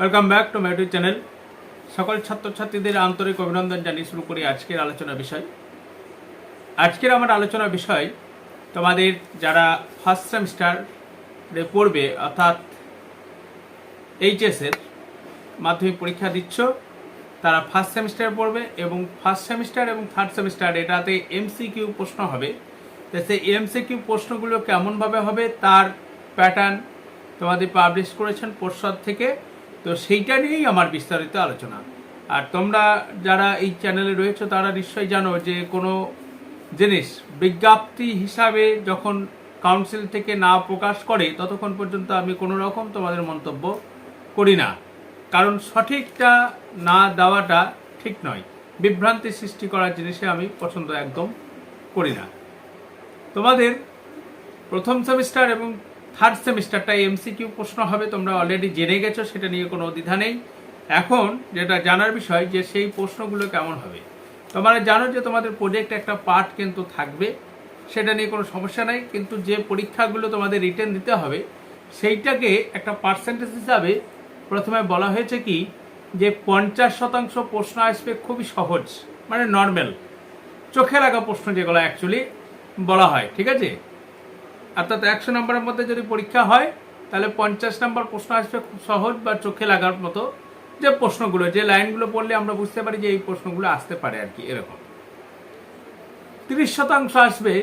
Welcome back to my channel সকল ছাত্রছাত্রীদের আন্তরিক অভিনন্দন জানিয়ে শুরু করি আজকের আলোচনা বিষয়। আজকের আমার আলোচনা বিষয়, তোমাদের যারা ফার্স্ট সেমিস্টারে পড়বে, অর্থাৎ এইচএসের মাধ্যমিক পরীক্ষা দিচ্ছ, তারা ফার্স্ট সেমিস্টারে পড়বে এবং ফার্স্ট সেমিস্টার এবং থার্ড সেমিস্টার এটাতে এমসিকিউ প্রশ্ন হবে। তো সেই এমসিকিউ প্রশ্নগুলো কেমনভাবে হবে, তার প্যাটার্ন তোমাদের পাবলিশ করেছেন পর্ষদ থেকে। তো সেইটা নিয়েই আমার বিস্তারিত আলোচনা। আর তোমরা যারা এই চ্যানেলে রয়েছে, তারা নিশ্চয়ই জানো যে কোনো জিনিস বিজ্ঞপ্তি হিসাবে যখন কাউন্সিল থেকে না প্রকাশ করে, ততক্ষণ পর্যন্ত আমি কোনো রকম তোমাদের মন্তব্য করি না। কারণ সঠিকটা না দেওয়াটা ঠিক নয়। বিভ্রান্তি সৃষ্টি করার জিনিসে আমি পছন্দ একদম করি না। তোমাদের প্রথম সেমিস্টার এবং থার্ড সেমিস্টারটা এমসিকিউ প্রশ্ন হবে, তোমরা অলরেডি জেনে গেছো, সেটা নিয়ে কোনো দ্বিধা নেই। এখন যেটা জানার বিষয় যে সেই প্রশ্নগুলো কেমন হবে? তোমরা জানো যে তোমাদের প্রজেক্ট একটা পার্ট কিন্তু থাকবে, সেটা নিয়ে কোনো সমস্যা নাই, কিন্তু যে পরীক্ষাগুলো তোমাদের রিটার্ন দিতে হবে, সেইটাকে একটা পার্সেন্টেজ হিসাবে প্রথমে বলা হয়েছে কি, যে পঞ্চাশ শতাংশ প্রশ্ন আসবে খুবই সহজ মানে নর্মাল চোখে লাগা প্রশ্ন যেগুলো অ্যাকচুয়ালি বলা হয়, ঠিক আছে? অর্থাৎ একশো নম্বরের মধ্যে যদি পরীক্ষা হয়, তাহলে পঞ্চাশ নম্বর প্রশ্ন আসবে খুব সহজ বা চোখে লাগার মতো যে প্রশ্নগুলো, যে লাইনগুলো পড়লে আমরা বুঝতে পারি যে এই প্রশ্নগুলো আসতে পারে আর কি এরকম। তিরিশ শতাংশ আসবে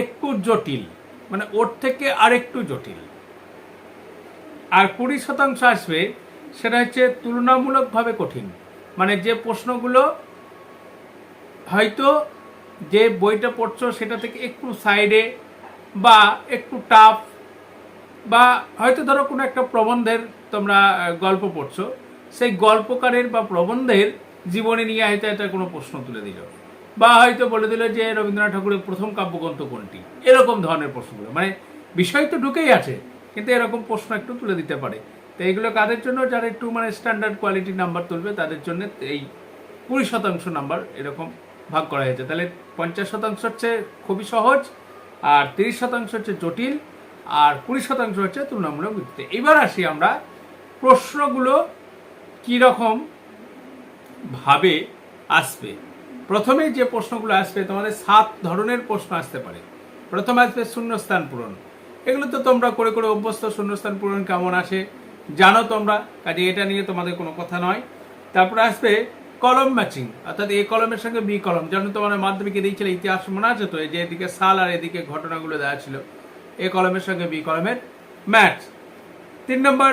একটু জটিল মানে ওর থেকে আরেকটু জটিল। আর কুড়ি শতাংশ আসবে, সেটা হচ্ছে তুলনামূলকভাবে কঠিন মানে যে প্রশ্নগুলো হয়তো যে বইটা পড়ছো সেটা থেকে একটু সাইডে বা একটু টাফ বা হয়তো ধরো কোনো একটা প্রবন্ধের তোমরা গল্প পড়ছো, সেই গল্পকারের বা প্রবন্ধের জীবনে নিয়ে হয়তো একটা কোনো প্রশ্ন তুলে দিল। বা হয়তো বলে দিল যে, রবীন্দ্রনাথ ঠাকুরের প্রথম কাব্যগ্রন্থ কোনটি? এরকম ধরনের প্রশ্নগুলো। মানে বিষয় তো ঢুকেই আছে, কিন্তু এরকম প্রশ্ন একটু তুলে দিতে পারে। তো এইগুলো কাদের জন্য? যারা একটু মানে স্ট্যান্ডার্ড কোয়ালিটির নাম্বার তুলবে, তাদের জন্য এই কুড়ি শতাংশ নাম্বার এরকম ভাগ করা হয়েছে। তাহলে পঞ্চাশ শতাংশ হচ্ছে খুবই সহজ আর তিরিশ শতাংশ হচ্ছে জটিল, আর কুড়ি শতাংশ হচ্ছে তুলনামূলক ভিত্তিতে এবার আসি আমরা প্রশ্নগুলো কীরকম ভাবে আসবে। প্রথমে যে প্রশ্নগুলো আসবে, তোমাদের সাত ধরনের প্রশ্ন আসতে পারে। প্রথম আসবে শূন্যস্থান পূরণ। এগুলো তো তোমরা করে করে অভ্যস্ত, শূন্যস্থান পূরণ কেমন আসে জানো তোমরা, কাজে এটা নিয়ে তোমাদের কোনো কথা নয়। তারপরে আসবে কলম ম্যাচিং, অর্থাৎ এ কলমের সঙ্গে বি কলম যেন তোমার মাধ্যমিকে দিয়েছিল ইতিহাস মনে আছে তো? যে এদিকে সাল আর এদিকে ঘটনাগুলো দেওয়া ছিল, এ কলমের সঙ্গে বি কলমের ম্যাথ তিন নম্বর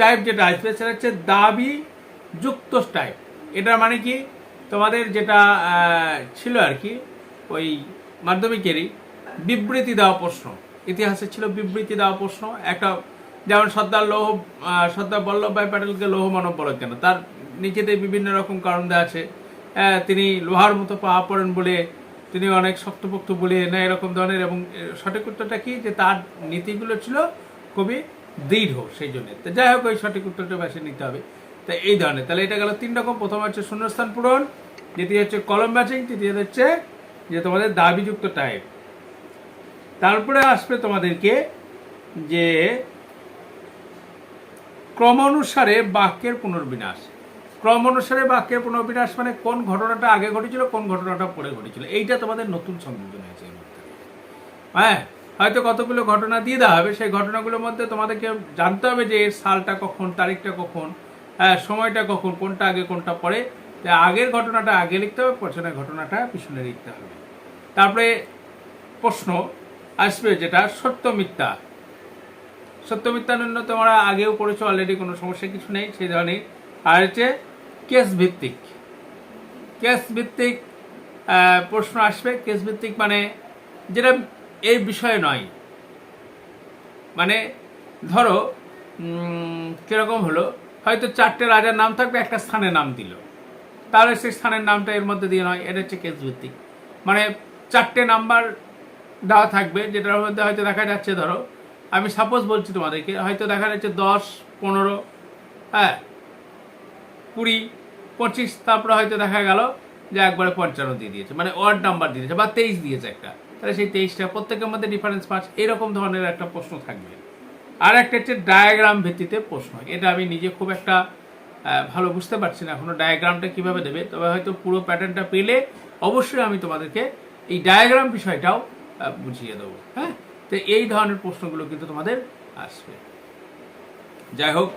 টাইপ যেটা আসবে, সেটা হচ্ছে দাবি যুক্ত টাইপ এটার মানে কি? তোমাদের যেটা ছিল আর কি, ওই মাধ্যমিকেরই বিবৃতি দেওয়া প্রশ্ন। ইতিহাসে ছিল বিবৃতি দেওয়া প্রশ্ন, একটা যেমন সর্দার লৌহ সর্দার বল্লভভাই প্যাটেলকে লৌহ মানব বলে কেন? তার নিচেতে বিভিন্ন রকম কারণ আছে। আহ, তিনি লোহার মতো পা পড়েন বলে তিনি অনেক শক্তপোক্ত বলে না এরকম ধরনের এবং সঠিক উত্তরটা কি? যে তার নীতিগুলো ছিল খুবই দৃঢ় সেই জন্য। তো যাই হোক ওই সঠিক উত্তরটা বেছে নিতে হবে। তা এই ধরনের। তাহলে এটা গেল তিন রকম। প্রথম হচ্ছে শূন্যস্থান পূরণ দ্বিতীয় হচ্ছে কলম ম্যাচিং তৃতীয় হচ্ছে যে তোমাদের দাবিযুক্ত টাইপ। তারপরে আসবে তোমাদেরকে যে ক্রম অনুসারে বাক্যের পুনর্বিনাশ ক্রম অনুসারে বাক্যের পুনর্বিনাশ মানে কোন ঘটনাটা আগে ঘটেছিল, কোন ঘটনাটা পরে ঘটেছিল? এইটা তোমাদের নতুন সংযোজন হয়েছে এর মধ্যে হ্যাঁ হয়তো কতগুলো ঘটনা দিয়ে দেওয়া হবে, সেই ঘটনাগুলোর মধ্যে তোমাদেরকে জানতে হবে যে এর সালটা কখন, তারিখটা কখন হ্যাঁ সময়টা কখন, কোনটা আগে, কোনটা পরে। আগের ঘটনাটা আগে লিখতে হবে পছনের ঘটনাটা পিছনে লিখতে হবে। তারপরে প্রশ্ন আসবে যেটা, সত্য মিথ্যা। সত্য মিথ্যা তোমরা আগেও করেছ অলরেডি কোনো সমস্যা, কিছু নেই, সেই ধরনের। আর হচ্ছে কেস ভিত্তিক। কেস ভিত্তিক প্রশ্ন আসবে। কেস ভিত্তিক মানে যেটা এই বিষয়ে নয়। মানে ধরো কীরকম হলো? হয়তো চারটে রাজার নাম থাকবে, একটা স্থানের নাম দিল। তাহলে সেই স্থানের নামটা এর মধ্যে দিয়ে নয়, এটা হচ্ছে কেস ভিত্তিক। মানে চারটে নাম্বার দেওয়া থাকবে, যেটার মধ্যে হয়তো দেখা যাচ্ছে, ধরো, আমি সাপোজ বলছি তোমাদেরকে, হয়তো দেখা যাচ্ছে দশ, পনেরো হ্যাঁ কুড়ি পঁচিশ, তারপরে হয়তো দেখা গেল যে একবারে পঞ্চান্ন দিয়ে দিয়েছে মানে ওয়ার্ড নাম্বার দিয়েছে, বা তেইশ দিয়েছে একটা। তাহলে সেই তেইশটা প্রত্যেকের মধ্যে ডিফারেন্স পাঁচ এরকম ধরনের একটা প্রশ্ন থাকবে। আর একটা হচ্ছে ডায়াগ্রাম ভিত্তিতে প্রশ্ন, এটা আমি নিজে খুব একটা ভালো বুঝতে পারছি না এখনও ডায়াগ্রামটা কীভাবে দেবে, তবে হয়তো পুরো প্যাটার্নটা পেলে অবশ্যই আমি তোমাদেরকে এই ডায়াগ্রাম বিষয়টাও বুঝিয়ে দেবো হ্যাঁ? তো এই ধরনের প্রশ্নগুলো কিন্তু তোমাদের আসবে। যাই হোক,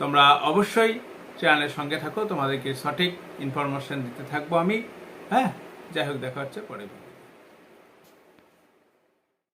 তোমরা অবশ্যই চ্যানেলের সঙ্গে থাকো, তোমাদেরকে সঠিক ইনফরমেশন দিতে থাকব আমি। হ্যাঁ যাই হোক, দেখা হচ্ছে পরে